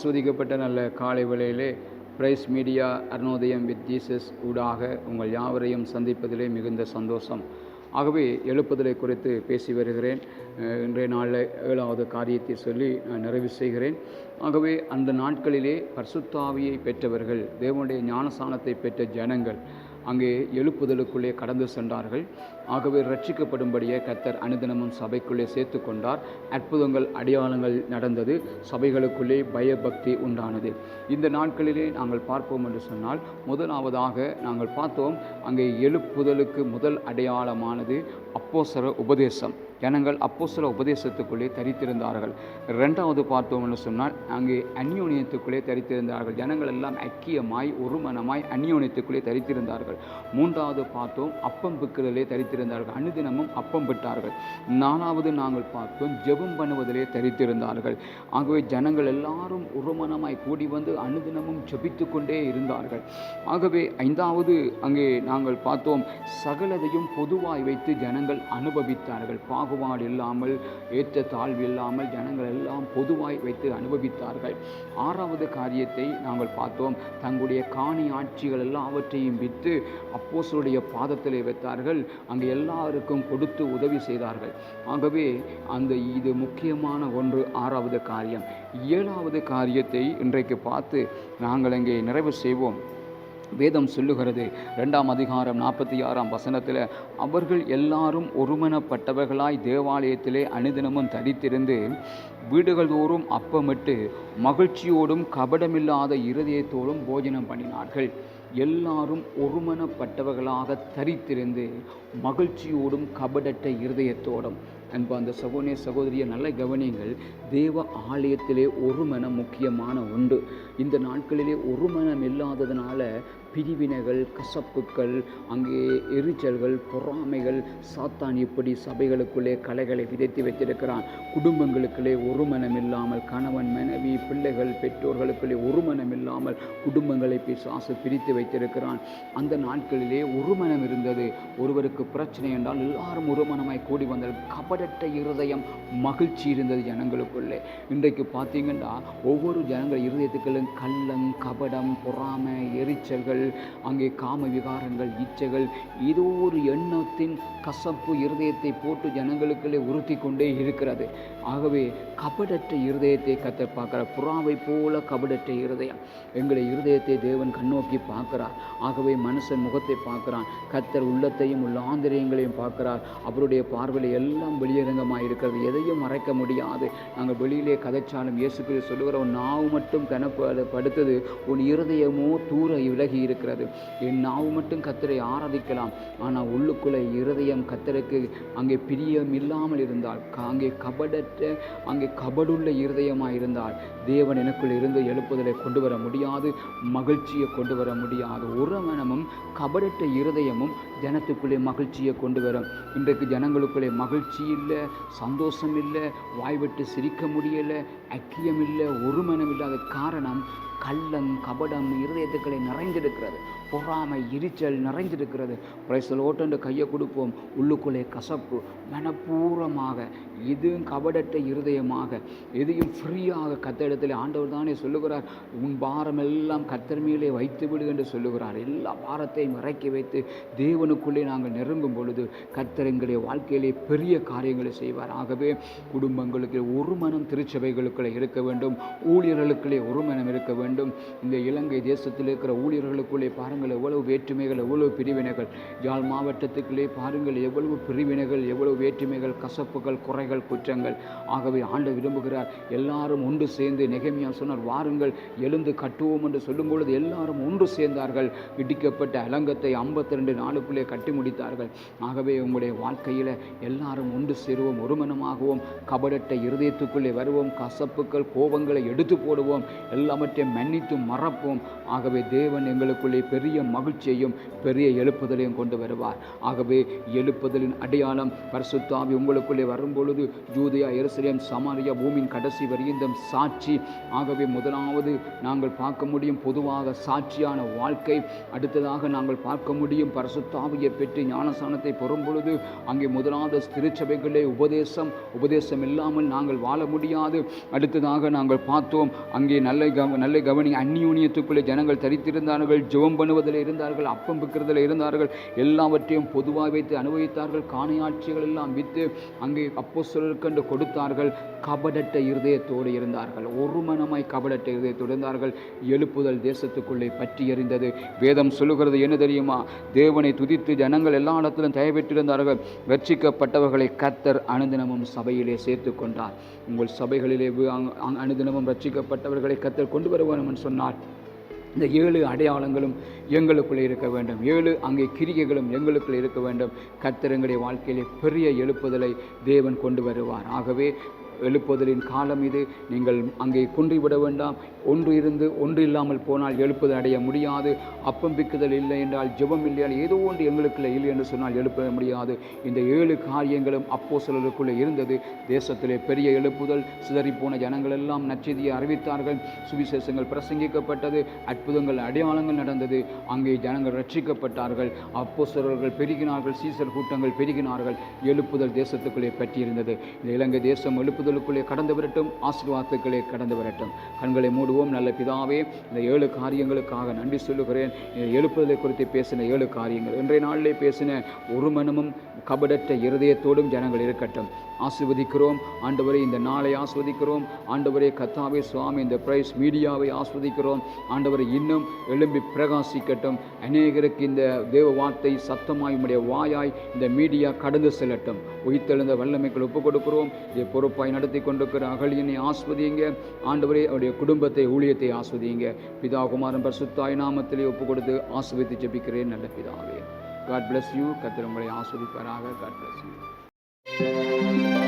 ஆஸ்வதிக்கப்பட்ட நல்ல காலை வேளையிலே praise media Arunodhayam with Jesus ஊடாக உங்கள் யாவரையும் சந்திப்பதிலே மிகுந்த சந்தோஷம். ஆகவே எழுப்புதலை குறித்து பேசி வருகிறேன். இன்றைய நாளில் ஏழாவது காரியத்தை சொல்லி நான் நிறைவு செய்கிறேன். ஆகவே அந்த நாட்களிலே பர்சுத்தாவியை பெற்றவர்கள் தேவனுடைய ஞானசானத்தை பெற்ற ஜனங்கள் அங்கே எழுப்புதலுக்குள்ளே கடந்து சென்றார்கள். ஆகவே ரட்சிக்கப்படும்படியே கத்தர் அனுதினமும் சபைக்குள்ளே சேர்த்து கொண்டார் அற்புதங்கள் அடையாளங்கள் நடந்தது. சபைகளுக்குள்ளே பயபக்தி உண்டானது. இந்த நாட்களிலே நாங்கள் பார்ப்போம் என்று சொன்னால் முதலாவதாக நாங்கள் பார்த்தோம் அங்கே எழுப்புதலுக்கு முதல் அடையாளமானது அப்போசர உபதேசம். ஜனங்கள் அப்போஸ்தல உபதேசத்துக்குள்ளே தரித்திருந்தார்கள். ரெண்டாவது பார்த்தோம்னு சொன்னால் அங்கே அந்யோனியத்துக்குள்ளே தரித்திருந்தார்கள். ஜனங்கள் எல்லாம் ஐக்கியமாய் ஒருமனமாய் அந்யோனியத்துக்குள்ளே தரித்திருந்தார்கள். மூன்றாவது பார்த்தோம் அப்பம் பிக்கிறதிலே தரித்திருந்தார்கள். அனுதினமும் அப்பம் விட்டார்கள் நாலாவது நாங்கள் பார்த்தோம் ஜெபம் பண்ணுவதிலே தரித்திருந்தார்கள். ஆகவே ஜனங்கள் எல்லாரும் ஒருமனமாய் கூடி வந்து அனுதினமும் ஜபித்து கொண்டே இருந்தார்கள். ஆகவே ஐந்தாவது அங்கே நாங்கள் பார்த்தோம் சகலதையும் பொதுவாய் வைத்து ஜனங்கள் அனுபவித்தார்கள். பாகுபாடு இல்லாமல் ஏற்ற தாழ்வு இல்லாமல் ஜனங்கள் எல்லாம் பொதுவாய் வைத்து அனுபவித்தார்கள். ஆறாவது காரியத்தை நாங்கள் பார்த்தோம். தங்களுடைய காணி ஆட்சிகள் எல்லாவற்றையும் விற்று அப்போசருடைய பாதத்திலே வைத்தார்கள். அங்கே எல்லாருக்கும் கொடுத்து உதவி செய்தார்கள். ஆகவே அந்த இது முக்கியமான ஒன்று ஆறாவது காரியம். ஏழாவது காரியத்தை இன்றைக்கு பார்த்து நாங்கள் அங்கே நிறைவு செய்வோம். வேதம் சொல்லுகிறது. ரெண்டாம் அதிகாரம் நாற்பத்தி ஆறாம் வசனத்தில் அவர்கள் எல்லாரும் ஒருமனப்பட்டவர்களாய் தேவாலயத்திலே அனுதினமும் தரித்திருந்து வீடுகள் தோறும் அப்பமிட்டு மகிழ்ச்சியோடும் கபடமில்லாத இருதயத்தோடும் போஜனம் பண்ணினார்கள். எல்லாரும் ஒருமனப்பட்டவர்களாக தரித்திருந்து மகிழ்ச்சியோடும் கபடற்ற இருதயத்தோடும். அன்பு அந்த சகோதரிய சகோதரிய நல்ல கவனியங்கள். தேவ ஆலயத்திலே ஒரு மனம் முக்கியமான உண்டு. இந்த நாட்களிலே ஒரு மனம் இல்லாததுனால பிரிவினைகள் கசப்புக்கள் அங்கே எரிச்சல்கள் பொறாமைகள் சாத்தான் இப்படி சபைகளுக்குள்ளே கலைகளை விதைத்து வைத்திருக்கிறான். குடும்பங்களுக்குள்ளே ஒரு மனம் இல்லாமல் கணவன் மனைவி பிள்ளைகள் பெற்றோர்களுக்குள்ளே ஒரு மனம் இல்லாமல் குடும்பங்களை பிசாசு பிரித்து வைத்திருக்கிறான். அந்த நாட்களிலே ஒரு மனம் இருந்தது. ஒருவருக்கு பிரச்சனை என்றால் எல்லாரும் ஒரு மனமாய் கூடி வந்தால் கபடற்ற இருதயம் மகிழ்ச்சி இருந்தது ஜனங்களுக்குள்ளே. இன்றைக்கு பார்த்தீங்கன்னா ஒவ்வொரு ஜனங்கள் இருதயத்துக்களும் கள்ளம் கபடம் பொறாமை எரிச்சல்கள் அங்கே காம விகாரங்கள் இச்சைகள் ஏதோ ஒரு எண்ணத்தின் கசப்பு இருதயத்தை போட்டு ஜனங்களுக்குள்ளே உறுத்தி கொண்டே இருக்கிறது. ஆகவே கபடற்ற இருதயத்தை கத்த பார்க்குற புறாவை போல கபடற்ற இருதயம். எங்களை இருதயத்தை தேவன் கண்ணோக்கி பார்க்கிறார். ஆகவே மனுஷன் முகத்தை பார்க்கிறான். கத்தர் உள்ளத்தையும் உள்ள ஆந்திரியங்களையும் பார்க்கிறார். அவருடைய பார்வையில் எல்லாம் வெளியரங்கமாக இருக்கிறது. எதையும் மறைக்க முடியாது. நாங்கள் வெளியிலே கதைச்சாலும் இயேசு கிறிஸ்து சொல்லுகிற உன் நாவு மட்டும் கனப்படுத்தது உன் இருதயமோ தூர விலகி இருக்கிறது. என் நாவு மட்டும் கத்தரை ஆராதிக்கலாம். ஆனால் உள்ளுக்குள்ளே இருதயம் கத்தருக்கு அங்கே பிரியம் இல்லாமல் இருந்தால் க- அங்கே கபடற்ற அங்கே கபடுள்ள இருதயமாக இருந்தால் தேவன் எனக்குள் இருந்து எழுப்புதலை கொண்டு வர முடியாது மகிழ்ச்சியை கொண்டு வர முடியாது. ஒரு மனமும் கபடற்ற இருதயமும் ஜனத்துக்குள்ளே மகிழ்ச்சியை கொண்டு வரும் இன்றைக்கு ஜனங்களுக்குள்ளே மகிழ்ச்சி இல்லை சந்தோஷம் இல்லை வாய்விட்டு சிரிக்க முடியலை ஐக்கியம் இல்லை ஒரு மனம் இல்லாத காரணம் கள்ளம் கபடம் இருதயத்துக்களை நிறைந்திருக்கிறது. பொறாமை எரிச்சல் நிறைஞ்சிருக்கிறது. பிரைசல் ஓட்டண்டு கையை கொடுப்போம். உள்ளுக்குள்ளே கசப்பு மனப்பூர்வமாக எதுவும் கபடற்ற இருதயமாக எதையும் ஃப்ரீயாக கத்தரிடத்தில் ஆண்டவர் தானே சொல்லுகிறார். உன் பாரம் எல்லாம் கத்தர் மேலே வைத்து விடு என்று சொல்லுகிறார். எல்லா பாரத்தையும் இறக்கி வைத்து தேவனுக்குள்ளே நாங்கள் நெருங்கும் பொழுது கத்தர் எங்களுடைய வாழ்க்கையிலே பெரிய காரியங்களை செய்வார். ஆகவே குடும்பங்களுக்கு ஒரு மனம் திருச்சபைகளுக்குள்ளே இருக்க வேண்டும். ஊழியர்களுக்குள்ளே ஒரு மனம் இருக்க வேண்டும். இந்த இலங்கை தேசத்தில் இருக்கிற ஊழியர்களுக்குள்ளே பாருங்கள். எவ்வளவு வேற்றுமைகள் எவ்வளவு பிரிவினைகள். யாழ் மாவட்டத்துக்குள்ளே பாருங்கள் எவ்வளவு பிரிவினைகள் எவ்வளவு வேற்றுமைகள் கசப்புகள் குறைகள் குற்றங்கள். ஆகவே ஆண்டு விரும்புகிறார் எல்லாரும் ஒன்று சேர்ந்து நெகமியா சொன்னார் வாருங்கள் எழுந்து கட்டுவோம் என்று சொல்லும் பொழுது எல்லாரும் ஒன்று சேர்ந்தார்கள். இடிக்கப்பட்ட அலங்கத்தை 52 ரெண்டு நாளுக்குள்ளே கட்டி முடித்தார்கள். ஆகவே உங்களுடைய வாழ்க்கையில் எல்லாரும் ஒன்று சேருவோம் ஒருமனமாகவும். கபடற்ற இருதயத்துக்குள்ளே வருவோம் கசப்புகள் கோபங்களை எடுத்து போடுவோம். எல்லாவற்றையும் மன்னித்து மறப்போம். ஆகவே தேவன் எங்களுக்குள்ளே பெரிய பெரிய மகிழ்ச்சியையும் பெரிய எழுப்புதலையும் கொண்டு வருவார். ஆகவே எழுப்புதலின் அடையாளம் பரிசுத்தாவி உங்களுக்குள்ளே வரும்பொழுது ஜூதியா எருசலேம் சமாரியா பூமியின் கடைசி வரியந்தம் சாட்சி. ஆகவே முதலாவது நாங்கள் பார்க்க முடியும் பொதுவாக சாட்சியான வாழ்க்கை. அடுத்ததாக நாங்கள் பார்க்க முடியும் பரிசுத்தாவியை பெற்று ஞானசானத்தை பெறும்பொழுது அங்கே முதலாவது திருச்சபைகளே உபதேசம். உபதேசம் இல்லாமல் நாங்கள் வாழ முடியாது. அடுத்ததாக நாங்கள் பார்த்தோம் அங்கே நல்ல கவ நல்ல கவனி அந்நியூனியத்துக்குள்ளே ஜனங்கள் தரித்திருந்தார்கள். ஜெபம் பண்ணுவதில் இருந்தார்கள் அப்பம் விற்கிறதில் இருந்தார்கள் எல்லாவற்றையும் பொதுவாக வைத்து அனுபவித்தார்கள். காணையாட்சிகள் எல்லாம் விற்று அங்கே அப்போ கண்டு கொடுத்தார்கள். கபடட்ட இருதயத்தோடு இருந்தார்கள். ஒரு மனமாய் கபடட்ட இருதயத்தோடு இருந்தார்கள். எழுப்புதல் தேசத்துக்குள்ளே பற்றி எறிந்தது. வேதம் சொல்லுகிறது என்ன தெரியுமா? தேவனை துதித்து ஜனங்கள் எல்லா இடத்திலும் தயவிட்டிருந்தார்கள் ரட்சிக்கப்பட்டவர்களை கத்தர் அனுதினமும் சபையிலே சேர்த்து கொண்டார். உங்கள் சபைகளிலே அனுதினமும் ரட்சிக்கப்பட்டவர்களை கத்தர் கொண்டு வருவோம் என்று சொன்னார். இந்த ஏழு அடையாளங்களும் எங்களுக்குள்ளே இருக்க வேண்டும். ஏழு அங்கே கிரிகைகளும் எங்களுக்குள்ளே இருக்க வேண்டும். கர்த்தர் வாழ்க்கையிலே பெரிய எழுப்புதலை தேவன் கொண்டு வருவார். ஆகவே எழுப்புதலின் காலம் இது. நீங்கள் அங்கே குன்றிவிட வேண்டாம். ஒன்று இருந்து ஒன்று இல்லாமல் போனால் எழுப்புதல் அடைய முடியாது. அப்பம் பிக்குதல் இல்லை என்றால் ஜெபம் இல்லையால் ஏதோ ஒன்று எங்களுக்குள்ளே இல்லை என்று சொன்னால் எழுப்ப முடியாது. இந்த ஏழு காரியங்களும் அப்போ சிலருக்குள்ளே இருந்தது. தேசத்திலே பெரிய எழுப்புதல் சிதறிப்போன ஜனங்கள் எல்லாம் நச்செய்தியை அறிவித்தார்கள். சுவிசேஷங்கள் பிரசங்கிக்கப்பட்டது. அற்புதங்கள் அடையாளங்கள் நடந்தது. அங்கே ஜனங்கள் ரட்சிக்கப்பட்டார்கள். அப்போ சிலர்கள் பெருகினார்கள். சீசர் கூட்டங்கள் பெருகினார்கள். எழுப்புதல் தேசத்துக்குள்ளே பற்றியிருந்தது. இந்த இலங்கை தேசம் எழுப்புதல் எங்களுக்குள்ளே கடந்து வரட்டும் ஆசீர்வாதத்துக்களே கடந்து வரட்டும். கண்களை மூடுவோம் நல்ல பிதாவே இந்த ஏழு காரியங்களுக்காக நன்றி சொல்லுகிறேன். எழுப்புதலை குறித்து பேசின ஏழு காரியங்கள். இன்றைய நாளிலே பேசின ஒரு மனமும் கபடற்ற இருதயத்தோடும் ஜனங்கள் இருக்கட்டும். ஆசிர்வதிக்கிறோம் ஆண்டவரை இந்த நாளை ஆஸ்வதிக்கிறோம். ஆண்டவரே கத்தாவே சுவாமி இந்த பிரைஸ் மீடியாவை ஆஸ்வதிக்கிறோம். ஆண்டவரை இன்னும் எழும்பி பிரகாசிக்கட்டும். அநேகருக்கு இந்த தேவ வார்த்தை சத்தமாய் உடைய வாயாய் இந்த மீடியா கடந்து செல்லட்டும். உயிர்த்தெழுந்த வல்லமைகள் ஒப்புக் கொடுக்கிறோம் இதை பொறுப்பாய் நடத்தி கொண்டிருக்கிற அகலியனை ஆஸ்வதியுங்க. ஆண்டவரே அவருடைய குடும்பத்தை ஊழியத்தை ஆஸ்வதியுங்க. பிதா குமாரன் பரிசுத்தாய் நாமத்திலே ஒப்பு கொடுத்து ஆஸ்வதித்து ஜபிக்கிறேன். நல்ல பிதாவே. காட் பிளஸ் யூ கத்திர உங்களை ஆஸ்வதிப்பாராக. God bless you